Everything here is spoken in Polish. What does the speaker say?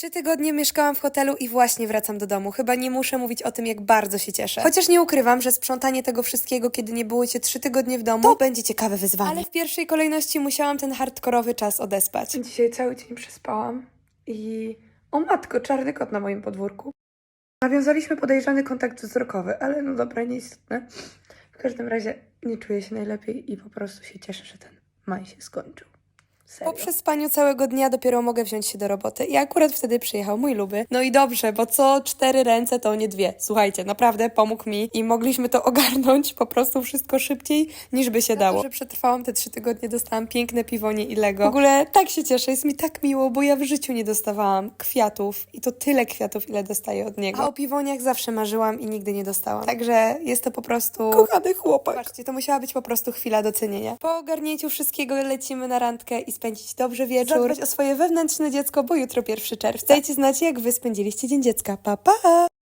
Trzy tygodnie mieszkałam w hotelu i właśnie wracam do domu. Chyba nie muszę mówić o tym, jak bardzo się cieszę. Chociaż nie ukrywam, że sprzątanie tego wszystkiego, kiedy nie było cię trzy tygodnie w domu, to będzie ciekawe wyzwanie. Ale w pierwszej kolejności musiałam ten hardkorowy czas odespać. Dzisiaj cały dzień przespałam i o matko, czarny kot na moim podwórku. Nawiązaliśmy podejrzany kontakt wzrokowy, ale no dobra, nieistotne. W każdym razie nie czuję się najlepiej i po prostu się cieszę, że ten maj się skończył. Serio. Po przespaniu całego dnia dopiero mogę wziąć się do roboty. I akurat wtedy przyjechał mój luby. No i dobrze, bo co cztery ręce, to nie dwie. Słuchajcie, naprawdę pomógł mi i mogliśmy to ogarnąć po prostu wszystko szybciej, niż by się dało. To, że przetrwałam te trzy tygodnie, dostałam piękne piwonie i Lego. W ogóle tak się cieszę, jest mi tak miło, bo ja w życiu nie dostawałam kwiatów i to tyle kwiatów, ile dostaję od niego. A o piwoniach zawsze marzyłam i nigdy nie dostałam. Także jest to po prostu... Kochany chłopak. Patrzcie, to musiała być po prostu chwila docenienia. Po ogarnięciu wszystkiego lecimy na randkę i spędzić dobrze wieczór. Zadbać o swoje wewnętrzne dziecko, bo jutro 1 czerwca. Dajcie znać, jak wy spędziliście Dzień Dziecka. Pa, pa!